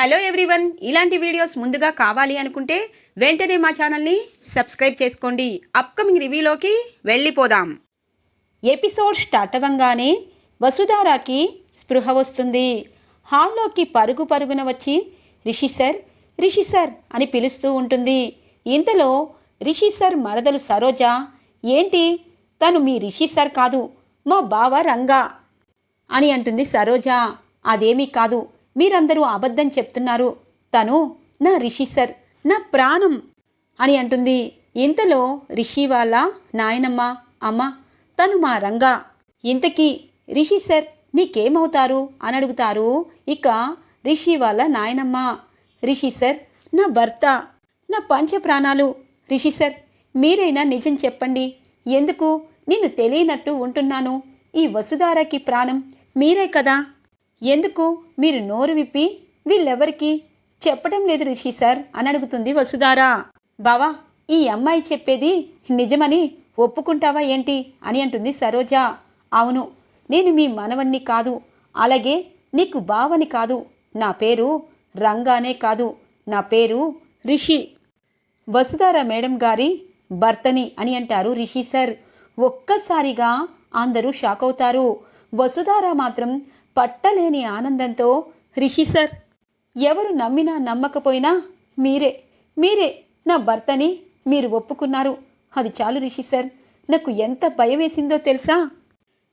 Hello everyone ఇలాంటి videos ముందుగా కావాలి అనుకుంటే వెంటనే మా ఛానల్ని సబ్స్క్రైబ్ చేసుకోండి. అప్కమింగ్ రివ్యూలోకి వెళ్ళిపోదాం. ఎపిసోడ్ స్టార్ట్ అవ్వంగానే వసుధారాకి స్పృహ వస్తుంది. హాల్లోకి పరుగు పరుగున వచ్చి రిషి సార్ రిషి సార్ అని పిలుస్తూ ఉంటుంది. ఇంతలో రిషి సార్ మరదలు సరోజ ఏంటి? తను మీ రిషి సార్ కాదు మా బావ రంగా అని అంటుంది సరోజ. అదేమీ కాదు మీరందరూ అబద్ధం చెప్తున్నారు. తను నా రిషి సార్ నా ప్రాణం అని అంటుంది. ఇంతలో రిషి వాళ్ళ నాయనమ్మ అమ్మ తను మా రంగా. ఇంతకీ రిషి సార్ నీకేమవుతారు అని అడుగుతారు. ఇక రిషి వాళ్ళ నాయనమ్మ. రిషి సార్ నా భర్త నా పంచ ప్రాణాలు రిషి సార్ మీరైనా నిజం చెప్పండి. ఎందుకు? నేను తెలియనట్టు ఉంటున్నాను. ఈ వసుధారకి ప్రాణం మీరే కదా. ఎందుకు? మీరు నోరు విప్పి వీళ్ళెవరికి? చెప్పడం లేదు రిషి సార్ అని అడుగుతుంది వసుధారా. బావా ఈ అమ్మాయి చెప్పేది నిజమని ఒప్పుకుంటావా ఏంటి అని అంటుంది సరోజ. అవును నేను మీ మనవణ్ణి కాదు అలాగే నీకు బావని కాదు. నా పేరు రంగానే కాదు నా పేరు రిషి. వసుధార మేడం గారి భర్తని అని అంటారు రిషి సార్. ఒక్కసారిగా అందరూ షాక్ అవుతారు. వసుధార మాత్రం పట్టలేని ఆనందంతో రిషి సార్ ఎవరు నమ్మినా నమ్మకపోయినా మీరే మీరే నా భర్తని మీరు ఒప్పుకున్నారు. అది చాలు రిషి సార్ నాకు ఎంత భయం వేసిందో తెలుసా?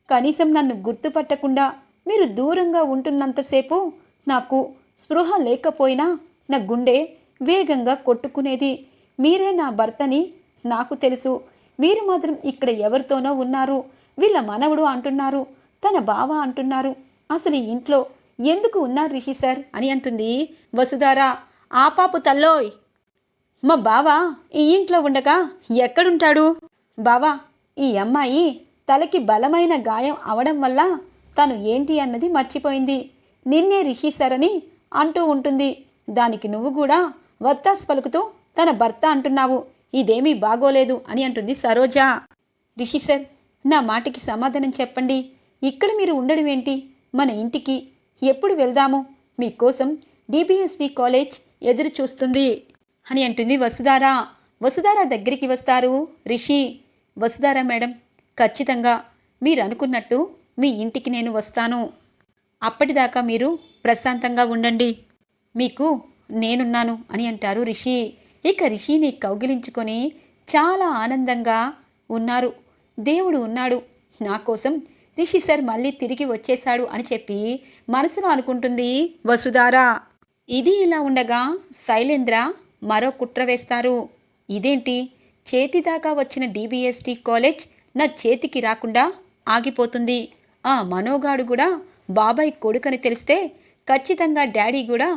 కనీసం నన్ను గుర్తుపట్టకుండా మీరు దూరంగా ఉంటున్నంతసేపు నాకు స్పృహ లేకపోయినా నా గుండె వేగంగా కొట్టుకునేది. మీరే నా భర్తని నాకు తెలుసు. మీరు మాత్రం ఇక్కడ ఎవరితోనో ఉన్నారు. వీళ్ళ మనవడు అంటున్నారు తన బావ అంటున్నారు. అసలు ఈ ఇంట్లో ఎందుకు ఉన్నారు రిషి సార్ అని అంటుంది వసుధార. ఆ పాపు తల్లోయ్. మా బావ ఈ ఇంట్లో ఉండగా ఎక్కడుంటాడు? బావా ఈ అమ్మాయి తలకి బలమైన గాయం అవడం వల్ల తను ఏంటి అన్నది మర్చిపోయింది. నిన్నే రిషి సార్ అని అంటూ ఉంటుంది. దానికి నువ్వు కూడా వత్తాస్ పలుకుతూ తన భర్త అంటున్నావు. ఇదేమీ బాగోలేదు అని అంటుంది సరోజ. రిషి సార్ నా మాటకి సమాధానం చెప్పండి. ఇక్కడ మీరు ఉండడం ఏంటి? మన ఇంటికి ఎప్పుడు వెళ్దాము? మీకోసం డిబిఎస్డి కాలేజ్ ఎదురు చూస్తుంది అని అంటుంది వసుధార. వసుధార దగ్గరికి వస్తారు. రిషి వసుధార మేడం ఖచ్చితంగా మీరు అనుకున్నట్టు మీ ఇంటికి నేను వస్తాను. అప్పటిదాకా మీరు ప్రశాంతంగా ఉండండి. మీకు నేనున్నాను అని అంటారు రిషి. ఇక రిషిని కౌగిలించుకొని చాలా ఆనందంగా ఉన్నారు. దేవుడు ఉన్నాడు. నా కోసం రిషి సార్ మళ్ళీ తిరిగి వచ్చేశాడు అని చెప్పి మనసులో అనుకుంటుంది వసుధార ఇది ఇలా ఉండగా శైలేంద్ర మరో కుట్ర వేస్తారు. ఇదేంటి? చేతి దాకా వచ్చిన డిబిఎస్టి కాలేజ్ నా చేతికి రాకుండా ఆగిపోతుంది. ఆ మనోగాడు కూడా బాబాయ్ కొడుకని తెలిస్తే ఖచ్చితంగా డాడీ కూడా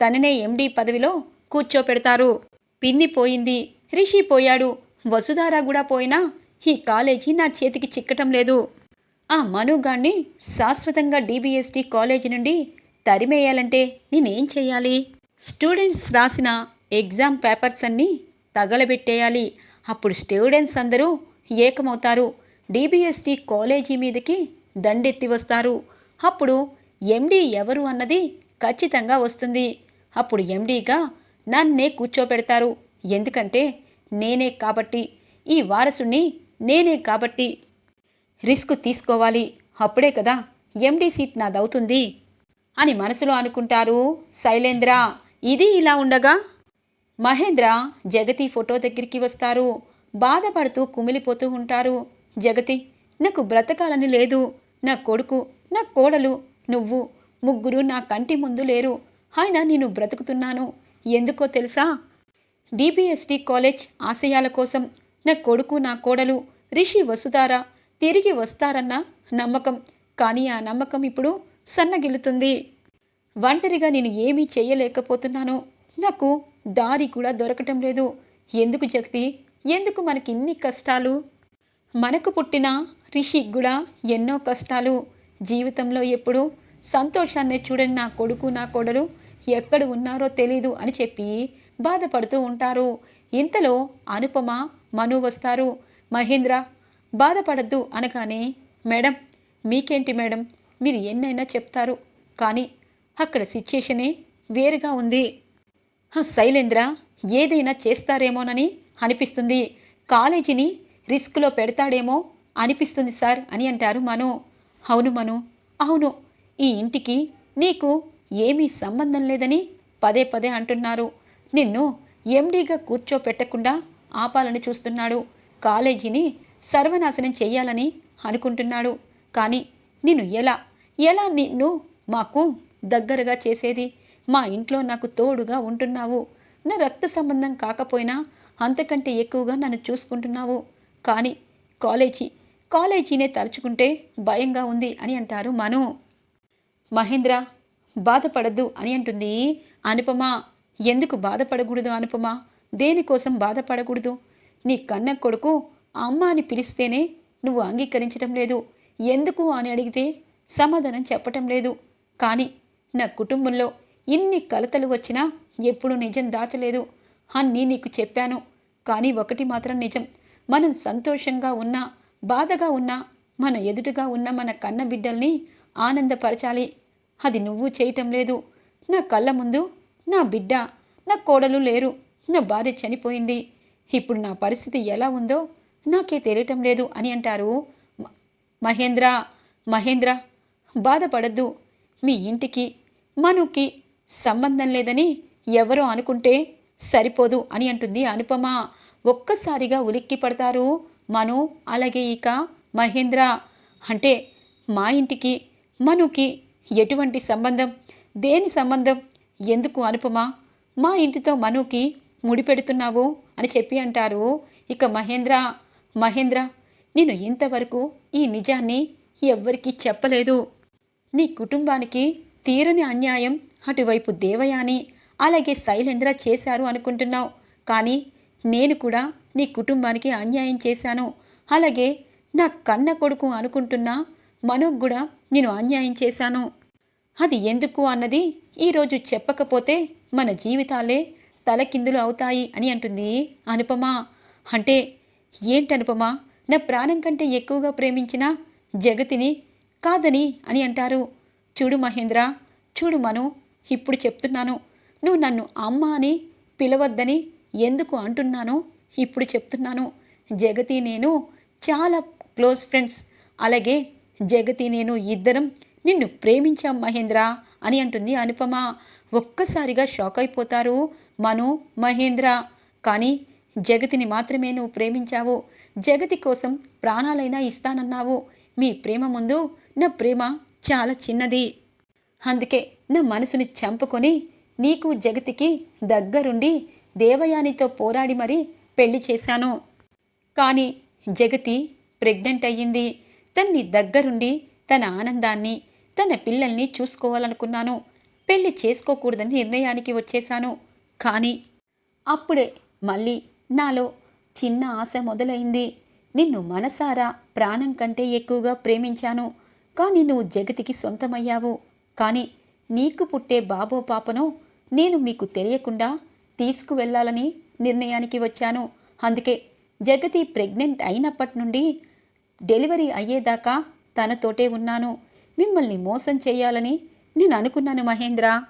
తననే ఎండీ పదవిలో కూర్చోపెడతారు. పిన్ని పోయింది రిషి పోయాడు. వసుధార కూడా పోయినా ఈ కాలేజీ నా చేతికి చిక్కటం లేదు. ఆ మనుగాణ్ణి శాశ్వతంగా డీబీఎస్టీ కాలేజీ నుండి తరిమేయాలంటే నేనేం చేయాలి? స్టూడెంట్స్ రాసిన ఎగ్జామ్ పేపర్స్ అన్నీ తగలబెట్టేయాలి. అప్పుడు స్టూడెంట్స్ అందరూ ఏకమవుతారు. డీబీఎస్టీ కాలేజీ మీదకి దండెత్తి వస్తారు. అప్పుడు ఎండీ ఎవరు అన్నది ఖచ్చితంగా వస్తుంది. అప్పుడు ఎండీగా నన్నే కూర్చోపెడతారు. ఎందుకంటే నేనే కాబట్టి. ఈ వారసుని నేనే కాబట్టి. రిస్క్ తీసుకోవాలి. అప్పుడే కదా ఎండీ సీట్ నాదవుతుంది అని మనసులో అనుకుంటారు శైలేంద్ర. ఇది ఇలా ఉండగా మహేంద్ర జగతి ఫోటో దగ్గరికి వస్తారు. బాధపడుతూ కుమిలిపోతూ ఉంటారు. జగతి నాకు బ్రతకాలని లేదు. నా కొడుకు నా కోడలు నువ్వు ముగ్గురు నా కంటి ముందు లేరు. ఆయన నేను బ్రతుకుతున్నాను. ఎందుకో తెలుసా? డిబిఎస్టి కాలేజ్ ఆశయాల కోసం నా కొడుకు నా కోడలు రిషి వసుధారా తిరిగి వస్తారన్న నమ్మకం. కానీ ఆ నమ్మకం ఇప్పుడు సన్నగిల్లుతుంది. ఒంటరిగా నేను ఏమీ చేయలేకపోతున్నాను. నాకు దారి కూడా దొరకటం లేదు. ఎందుకు జగతి? ఎందుకు మనకి ఇన్ని కష్టాలు? మనకు పుట్టిన రిషికి కూడా ఎన్నో కష్టాలు. జీవితంలో ఎప్పుడు సంతోషాన్ని చూడని నా కొడుకు నా కోడలు ఎక్కడ ఉన్నారో తెలీదు అని చెప్పి బాధపడుతూ ఉంటారు. ఇంతలో అనుపమ మను వస్తారు. మహేంద్ర బాధపడద్దు అనగానే మేడం మీకేంటి మేడం? మీరు ఎన్నైనా చెప్తారు కానీ అక్కడ సిచ్యుయేషనే వేరుగా ఉంది. శైలేంద్ర ఏదైనా చేస్తారేమోనని అనిపిస్తుంది. కాలేజీని రిస్క్లో పెడతాడేమో అనిపిస్తుంది సార్ అని అంటారు మను. అవును మను అవును. ఈ ఇంటికి నీకు ఏమీ సంబంధం లేదని పదే పదే అంటున్నారు. నిన్ను ఎండీగా కూర్చోపెట్టకుండా ఆపాలని చూస్తున్నాడు. కాలేజీని సర్వనాశనం చేయాలని అనుకుంటున్నాడు. కానీ నిన్ను ఎలా ఎలా నిన్ను మాకు దగ్గరగా చేసేది? మా ఇంట్లో నాకు తోడుగా ఉంటున్నావు. నా రక్త సంబంధం కాకపోయినా అంతకంటే ఎక్కువగా నన్ను చూసుకుంటున్నావు. కానీ కాలేజీ కాలేజీనే తలుచుకుంటే భయంగా ఉంది అని అంటారు మను. మహేంద్ర బాధపడద్దు అని అంటుంది అనుపమ. ఎందుకు బాధపడకూడదు అనుపమ? దేనికోసం బాధపడకూడదు? నీ కన్న కొడుకు అమ్మ అని పిలిస్తేనే నువ్వు అంగీకరించడం లేదు. ఎందుకు అని అడిగితే సమాధానం చెప్పటం లేదు. కానీ నా కుటుంబంలో ఇన్ని కలతలు వచ్చినా ఎప్పుడూ నిజం దాచలేదు. అన్నీ నీకు చెప్పాను. కానీ ఒకటి మాత్రం నిజం. మనం సంతోషంగా ఉన్నా బాధగా ఉన్నా మన ఎదుటగా ఉన్న మన కన్న బిడ్డల్ని ఆనందపరచాలి. అది నువ్వు చేయటం లేదు. నా కళ్ళ ముందు నా బిడ్డ నా కోడలు లేరు. నా భార్య చనిపోయింది. ఇప్పుడు నా పరిస్థితి ఎలా ఉందో నాకే తెలియటం లేదు అని అంటారు. మహేంద్ర మహేంద్ర బాధపడద్దు. మీ ఇంటికి మనుకి సంబంధం లేదని ఎవరో అనుకుంటే సరిపోదు అని అంటుంది అనుపమ. ఒక్కసారిగా ఉలిక్కి పడతారు మను అలాగే ఇక మహేంద్ర. అంటే మా ఇంటికి మనుకి ఎటువంటి సంబంధం? దేని సంబంధం? ఎందుకు అనుపమ? మా ఇంటితో మనుకి ముడిపెడుతున్నావు అని చెప్పి అంటారు. ఇక మహేంద్ర మహేంద్ర నేను ఇంతవరకు ఈ నిజాన్ని ఎవ్వరికీ చెప్పలేదు. నీ కుటుంబానికి తీరని అన్యాయం అటువైపు దేవయాని అలాగే శైలేంద్ర చేశారు అనుకుంటున్నావు. కానీ నేను కూడా నీ కుటుంబానికి అన్యాయం చేశాను. అలాగే నా కన్న కొడుకు అనుకుంటున్నా మనోకు కూడా నేను అన్యాయం చేశాను. అది ఎందుకు అన్నది ఈరోజు చెప్పకపోతే మన జీవితాలే తలకిందులు అవుతాయి అని అంటుంది అనుపమ. అంటే ఏంటనుపమా నా ప్రాణం కంటే ఎక్కువగా ప్రేమించిన జగతిని కాదని అని అంటారు. చూడు మహేంద్ర చూడు మను ఇప్పుడు చెప్తున్నాను. నువ్వు నన్ను అమ్మ అని పిలవద్దని ఎందుకు అంటున్నానో? ఇప్పుడు చెప్తున్నాను. జగతి నేను చాలా క్లోజ్ ఫ్రెండ్స్. అలాగే జగతి నేను ఇద్దరం నిన్ను ప్రేమించాం మహేంద్ర అని అంటుంది అనుపమ. ఒక్కసారిగా షాక్ అయిపోతారు మను మహేంద్ర. కానీ జగతిని మాత్రమే నువ్వు ప్రేమించావు జగతి కోసం ప్రాణాలైనా ఇస్తానన్నావు మీ ప్రేమ ముందు నా ప్రేమ చాలా చిన్నది. అందుకే నా మనసుని చంపుకొని నీకు జగతికి దగ్గరుండి దేవయానితో పోరాడి మరీ పెళ్ళి చేశాను. కానీ జగతి ప్రెగ్నెంట్ అయ్యింది. తన్ని దగ్గరుండి తన ఆనందాన్ని తన పిల్లల్ని చూసుకోవాలనుకున్నాను. పెళ్ళి చేసుకోకూడదని నిర్ణయానికి వచ్చేశాను. కానీ అప్పుడే మళ్ళీ నాలో చిన్న ఆశ మొదలైంది. నిన్ను మనసారా ప్రాణం కంటే ఎక్కువగా ప్రేమించాను. కానీ నువ్వు జగతికి సొంతమయ్యావు. కానీ నీకు పుట్టే బాబో పాపను నేను మీకు తెలియకుండా తీసుకువెళ్ళాలని నిర్ణయానికి వచ్చాను. అందుకే జగతి ప్రెగ్నెంట్ అయినప్పటి నుండి డెలివరీ అయ్యేదాకా తనతోటే ఉన్నాను. మిమ్మల్ని మోసం చేయాలని నేను అనుకున్నాను మహేంద్ర.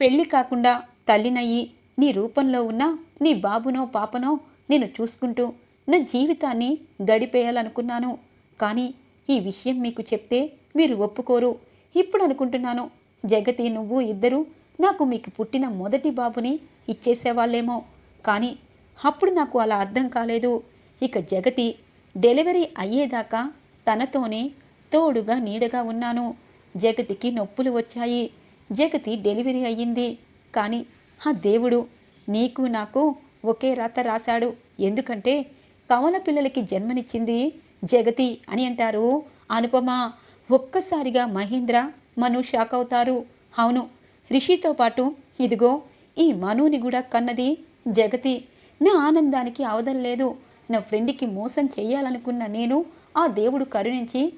పెళ్ళి కాకుండా తల్లినయ్యి నీ రూపంలో ఉన్న నీ బాబునో పాపనో నేను చూసుకుంటూ నా జీవితాన్ని గడిపేయాలనుకున్నాను. కానీ ఈ విషయం మీకు చెప్తే మీరు ఒప్పుకోరు. ఇప్పుడు అనుకుంటున్నాను జగతి నువ్వు ఇద్దరు నాకు మీకు పుట్టిన మొదటి బాబుని ఇచ్చేసేవాళ్ళేమో. కానీ అప్పుడు నాకు అలా అర్థం కాలేదు. ఇక జగతి డెలివరీ అయ్యేదాకా తనతోనే తోడుగా నీడగా ఉన్నాను. జగతికి నొప్పులు వచ్చాయి. జగతి డెలివరీ అయ్యింది. కానీ ఆ దేవుడు నీకు నాకు ఒకే రాత రాశాడు. ఎందుకంటే కవల పిల్లలకి జన్మనిచ్చింది జగతి అని అంటారు. అనుపమ ఒక్కసారిగా మహేంద్ర మను షాక్ అవుతారు. అవును రిషితో పాటు ఇదిగో ఈ మనుని కూడా కన్నది జగతి. నా ఆనందానికి అవధం లేదు. నా ఫ్రెండ్కి మోసం చేయాలనుకున్న నేను ఆ దేవుడు కరుణించి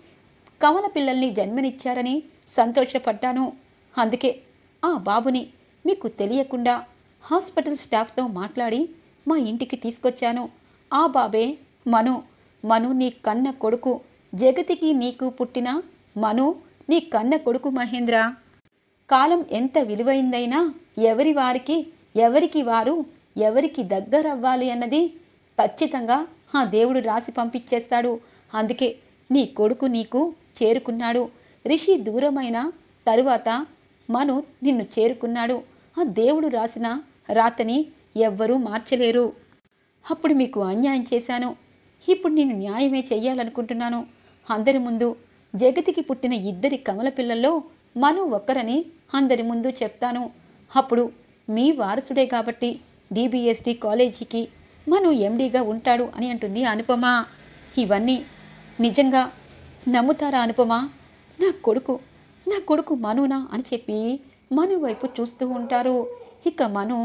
కమల పిల్లల్ని జన్మనిచ్చారని సంతోషపడ్డాను. అందుకే ఆ బాబుని మీకు తెలియకుండా హాస్పిటల్ స్టాఫ్తో మాట్లాడి మా ఇంటికి తీసుకొచ్చాను. ఆ బాబే మను మను నీ కన్న కొడుకు. జగతికి నీకు పుట్టిన మను నీ కన్న కొడుకు మహేంద్ర. కాలం ఎంత విలువైందైనా ఎవరి వారికి ఎవరికి వారు ఎవరికి దగ్గరవ్వాలి అన్నది ఖచ్చితంగా ఆ దేవుడు రాసి పంపించేస్తాడు. అందుకే నీ కొడుకు నీకు చేరుకున్నాడు. రిషి దూరమైన తరువాత మను నిన్ను చేరుకున్నాడు. ఆ దేవుడు రాసిన రాతని ఎవ్వరూ మార్చలేరు. అప్పుడు మీకు అన్యాయం చేశాను. ఇప్పుడు నేను న్యాయమే చెయ్యాలనుకుంటున్నాను అందరి ముందు జగతికి పుట్టిన ఇద్దరి కమల పిల్లల్లో మను ఒక్కరని అందరి ముందు చెప్తాను. అప్పుడు మీ వారసుడే కాబట్టి డిబిఎస్డి కాలేజీకి మను ఎండీగా ఉంటాడు అని అంటుంది అనుపమ. ఇవన్నీ నిజంగా నమ్ముతారా అనుపమ? నా కొడుకు నా కొడుకు మనునా అని చెప్పి మను వైపు చూస్తూ ఉంటారు. ఇక మను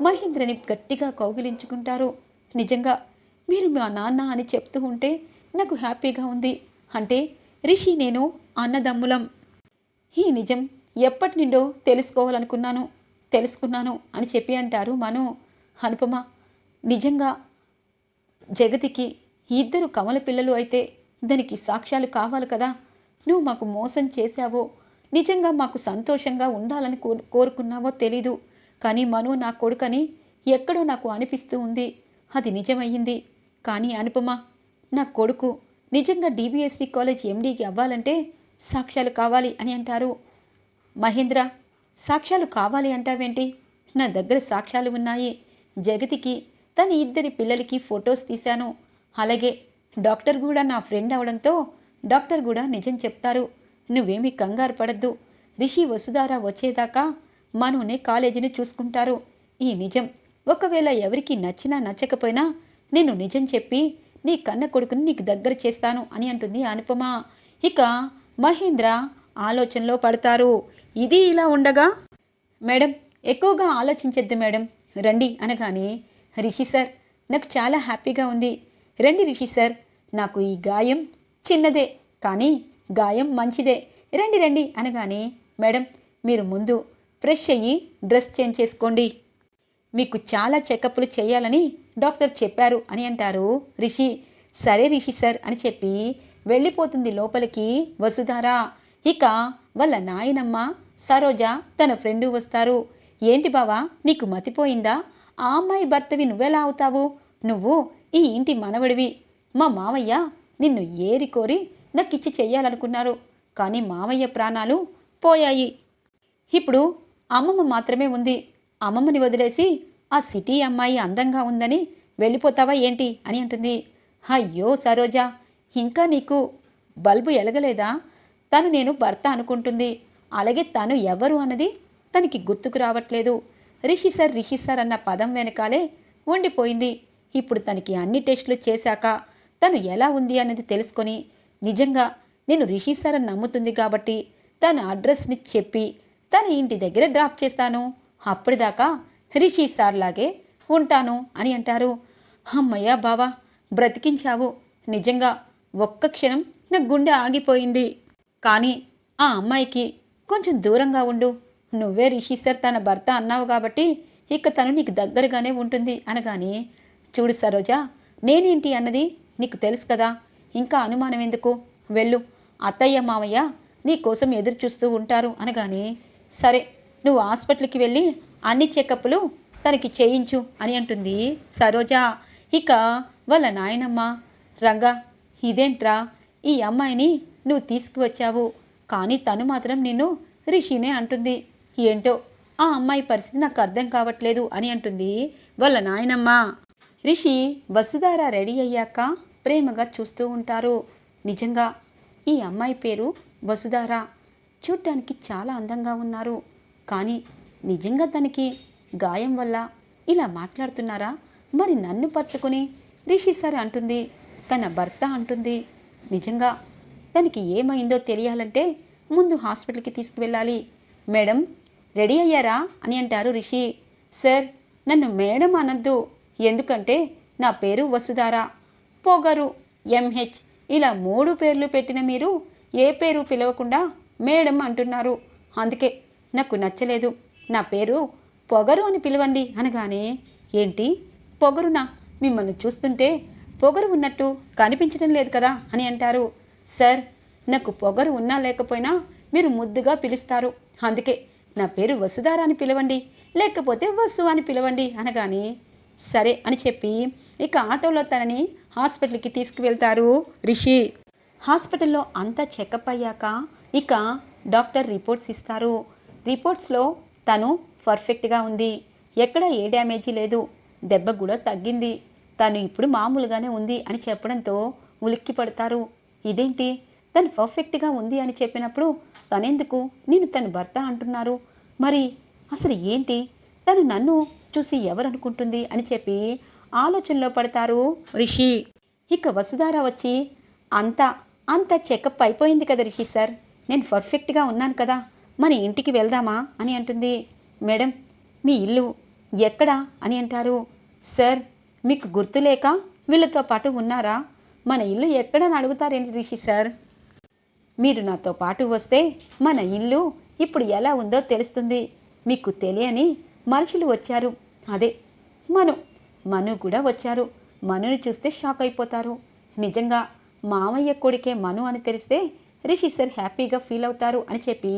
మహేంద్రని గట్టిగా కౌగిలించుకుంటారు. నిజంగా మీరు మా నాన్న అని చెప్తూ ఉంటే నాకు హ్యాపీగా ఉంది. అంటే రిషి నేను అన్నదమ్ములం. ఈ నిజం ఎప్పటి నుండో తెలుసుకోవాలనుకున్నాను. తెలుసుకున్నాను అని చెప్పి అంటారు మను. అనుపమ నిజంగా జగతికి ఇద్దరు కమల పిల్లలు అయితే దానికి సాక్ష్యాలు కావాలి కదా. నువ్వు మాకు మోసం చేశావో. నిజంగా మాకు సంతోషంగా ఉండాలని కో కోరుకున్నావో తెలీదు. కానీ మను నా కొడుకని ఎక్కడో నాకు అనిపిస్తూ ఉంది. అది నిజమయ్యింది. కానీ అనుపమ నా కొడుకు నిజంగా డిబిఎస్సి కాలేజ్ ఎండీకి అవ్వాలంటే సాక్ష్యాలు కావాలి అని అంటారు. మహేంద్ర సాక్ష్యాలు కావాలి అంటావేంటి? నా దగ్గర సాక్ష్యాలు ఉన్నాయి. జగతికి తన ఇద్దరి పిల్లలకి ఫొటోస్ తీశాను. అలాగే డాక్టర్ కూడా నా ఫ్రెండ్ అవడంతో డాక్టర్ కూడా నిజం చెప్తారు. నువ్వేమీ కంగారు పడద్దు. రిషి వసుధార వచ్చేదాకా మనునే కాలేజీని చూసుకుంటారు. ఈ నిజం. ఒకవేళ ఎవరికి నచ్చినా నచ్చకపోయినా నేను నిజం చెప్పి నీ కన్న కొడుకుని నీకు దగ్గర చేస్తాను అని అంటుంది అనుపమ. ఇక మహేంద్ర ఆలోచనలో పడతారు. ఇది ఇలా ఉండగా మేడం ఎక్కువగా ఆలోచించొద్దు మేడం. రండి అనగానే రిషి సార్ నాకు చాలా హ్యాపీగా ఉంది. రండి రిషి సార్ నాకు ఈ గాయం చిన్నదే. కానీ గాయం మంచిదే. రండి రండి అనగానే మేడం మీరు ముందు ఫ్రెష్ అయ్యి డ్రెస్ చేంజ్ చేసుకోండి. మీకు చాలా చెకప్లు చేయాలని డాక్టర్ చెప్పారు అని అంటారు రిషి. సరే రిషి సార్ అని చెప్పి వెళ్ళిపోతుంది లోపలికి వసుధార. ఇక వాళ్ళ నాయనమ్మ సరోజ తన ఫ్రెండు వస్తారు. ఏంటి బావా నీకు మతిపోయిందా? ఆ అమ్మాయి భర్తవి నువ్వెలా అవుతావు? నువ్వు ఈ ఇంటి మనవడివి. మా మావయ్య నిన్ను ఏరి కోరి దక్కిచ్చి చెయ్యాలనుకున్నారు. కానీ మావయ్య ప్రాణాలు పోయాయి. ఇప్పుడు అమ్మమ్మ మాత్రమే ఉంది. అమ్మమ్మని వదిలేసి ఆ సిటీ అమ్మాయి అందంగా ఉందని వెళ్ళిపోతావా ఏంటి అని అంటుంది. అయ్యో సరోజా ఇంకా నీకు బల్బు ఎలగలేదా? తను నేను భర్త అనుకుంటుంది. అలాగే తను ఎవరు అన్నది తనకి గుర్తుకు రావట్లేదు. రిషి సార్ రిషి సార్ అన్న పదం వెనకాలే ఉండిపోయింది. ఇప్పుడు తనకి అన్ని టెస్టులు చేశాక తను ఎలా ఉంది అన్నది తెలుసుకొని నిజంగా నేను రిషి సార్ అని నమ్ముతుంది కాబట్టి తన అడ్రస్ని చెప్పి తన ఇంటి దగ్గర డ్రాప్ చేస్తాను. అప్పటిదాకా రిషి సార్ లాగే ఉంటాను అని అంటారు. అమ్మయ్య బావా బ్రతికించావు. నిజంగా ఒక్క క్షణం నా గుండె ఆగిపోయింది. కానీ ఆ అమ్మాయికి కొంచెం దూరంగా ఉండు. నువ్వే రిషి సార్ తన భర్త అన్నావు కాబట్టి ఇక తను నీకు దగ్గరగానే ఉంటుంది అనగాని చూడు సరోజా నేనేంటి అన్నది నీకు తెలుసు కదా. ఇంకా అనుమానం ఎందుకు? వెళ్ళు. అత్తయ్య మావయ్య నీ కోసం ఎదురు చూస్తూ ఉంటారు అనగానే సరే నువ్వు హాస్పిటల్కి వెళ్ళి అన్ని చెకప్లు తనకి చేయించు అని అంటుంది సరోజ. ఇక వాళ్ళ నాయనమ్మ రంగా ఇదేంట్రా? ఈ అమ్మాయిని నువ్వు తీసుకువచ్చావు కానీ తను మాత్రం నిన్ను రిషినే అంటుంది. ఏంటో? ఆ అమ్మాయి పరిస్థితి నాకు అర్థం కావట్లేదు అని అంటుంది వాళ్ళ నాయనమ్మ. రిషి వసుధార రెడీ అయ్యాక ప్రేమగా చూస్తూ ఉంటారు. నిజంగా ఈ అమ్మాయి పేరు వసుధార. చూడ్డానికి చాలా అందంగా ఉన్నారు. కానీ నిజంగా తనకి గాయం వల్ల ఇలా మాట్లాడుతున్నారా? మరి నన్ను పట్టుకుని రిషి సార్ అంటుంది తన భర్త అంటుంది. నిజంగా తనకి ఏమైందో తెలియాలంటే ముందు హాస్పిటల్కి తీసుకువెళ్ళాలి. మేడం రెడీ అయ్యారా? అని అంటారు రిషి. సార్ నన్ను మేడం అనద్దు. ఎందుకంటే నా పేరు వసుధారా. పొగరు ఎంహెచ్ ఇలా మూడు పేర్లు పెట్టిన మీరు ఏ పేరు పిలవకుండా మేడం అంటున్నారు. అందుకే నాకు నచ్చలేదు. నా పేరు పొగరు అని పిలవండి అనగానే ఏంటి? పొగరునా? మిమ్మల్ని చూస్తుంటే పొగరు ఉన్నట్టు కనిపించడం లేదు కదా అని అంటారు. సార్ నాకు పొగరు ఉన్నా లేకపోయినా మీరు ముద్దుగా పిలుస్తారు. అందుకే నా పేరు వసుధారా అని పిలవండి లేకపోతే వసు అని పిలవండి అనగానే సరే అని చెప్పి ఇక ఆటోలో తనని హాస్పిటల్కి తీసుకువెళ్తారు రిషి. హాస్పిటల్లో అంతా చెకప్ అయ్యాక ఇక డాక్టర్ రిపోర్ట్స్ ఇస్తారు. రిపోర్ట్స్లో తను పర్ఫెక్ట్గా ఉంది. ఎక్కడ ఏ డ్యామేజీ లేదు. దెబ్బ కూడా తగ్గింది. తను ఇప్పుడు మామూలుగానే ఉంది అని చెప్పడంతో ఉలిక్కి పడతారు ఇదేంటి? తను పర్ఫెక్ట్గా ఉంది అని చెప్పినప్పుడు తనెందుకు? నేను తన భర్త అంటున్నారు. మరి అసలు ఏంటి? తను నన్ను చూసి ఎవరనుకుంటుంది అని చెప్పి ఆలోచనలో పడతారు రిషి. ఇక వసుధార వచ్చి అంతా అంత చెకప్ అయిపోయింది కదా రిషి సార్. నేను పర్ఫెక్ట్గా ఉన్నాను కదా. మన ఇంటికి వెళ్దామా? అని అంటుంది. మేడం మీ ఇల్లు ఎక్కడా? అని అంటారు. సార్ మీకు గుర్తులేక వీళ్ళతో పాటు ఉన్నారా? మన ఇల్లు ఎక్కడని అడుగుతారేంటి రిషి సార్? మీరు నాతో పాటు వస్తే మన ఇల్లు ఇప్పుడు ఎలా ఉందో తెలుస్తుంది. మీకు తెలియని మనుషులు వచ్చారు. అదే మను మను కూడా వచ్చారు. మనుని చూస్తే షాక్ అయిపోతారు. నిజంగా మామయ్య కొడుకే మను అని తెలిస్తే రిషి సార్ హ్యాపీగా ఫీల్ అవుతారు అని చెప్పి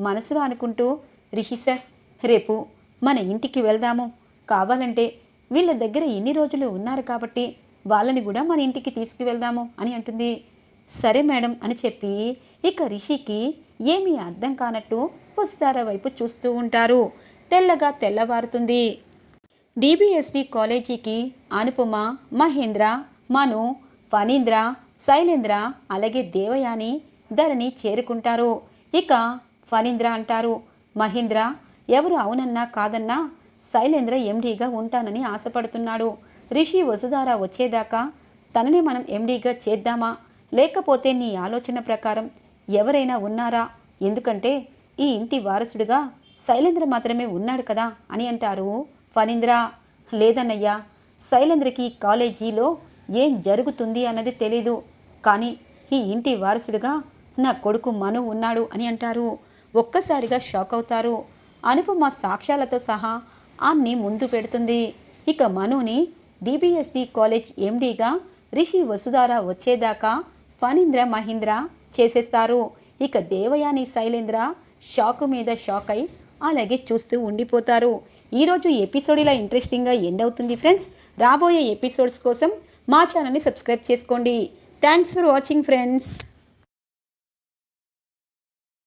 మనసులో అనుకుంటూ రిషి సార్ రేపు మన ఇంటికి వెళ్దాము. కావాలంటే వీళ్ళ దగ్గర ఎన్ని రోజులు ఉన్నారు కాబట్టి వాళ్ళని కూడా మన ఇంటికి తీసుకువెళ్దాము అని అంటుంది. సరే మేడం అని చెప్పి ఇక రిషికి ఏమీ అర్థం కానట్టు పుస్తార వైపు చూస్తూ ఉంటారు. తెల్లగా తెల్లవారుతుంది. డిబిఎస్డి కాలేజీకి అనుపమ మహేంద్ర మను ఫణీంద్ర శైలేంద్ర అలాగే దేవయాని ధరణి చేరుకుంటారు. ఇక ఫణీంద్ర అంటారు మహేంద్ర ఎవరు అవునన్నా కాదన్నా శైలేంద్ర ఎండీగా ఉంటానని ఆశపడుతున్నాడు. రిషి వసుధార వచ్చేదాకా తనని మనం ఎండీగా చేద్దామా? లేకపోతే నీ ఆలోచన ప్రకారం ఎవరైనా ఉన్నారా? ఎందుకంటే ఈ ఇంటి వారసుడిగా శైలేంద్ర మాత్రమే ఉన్నాడు కదా అని అంటారు ఫణీంద్ర. లేదన్నయ్యా శైలేంద్రకి కాలేజీలో ఏం జరుగుతుంది అన్నది తెలీదు. కానీ ఈ ఇంటి వారసుడిగా నా కొడుకు మను ఉన్నాడు అని అంటారు. ఒక్కసారిగా షాక్ అవుతారు. అనుపమ సాక్ష్యాలతో సహా ఆన్ని ముందు పెడుతుంది. ఇక మనుని డిబిఎస్డి కాలేజ్ ఎండీగా రిషి వసుధార వచ్చేదాకా ఫణీంద్ర మహీంద్ర చేసేస్తారు. ఇక దేవయాని శైలేంద్ర షాకు మీద షాక్ అయి అలాగే చూస్తూ ఉండిపోతారు. ఈరోజు ఎపిసోడ్ ఇలా ఇంట్రెస్టింగ్గా ఎండ్ అవుతుంది ఫ్రెండ్స్ రాబోయే ఎపిసోడ్స్ కోసం మా ఛానల్ని సబ్స్క్రైబ్ చేసుకోండి. Thanks for watching friends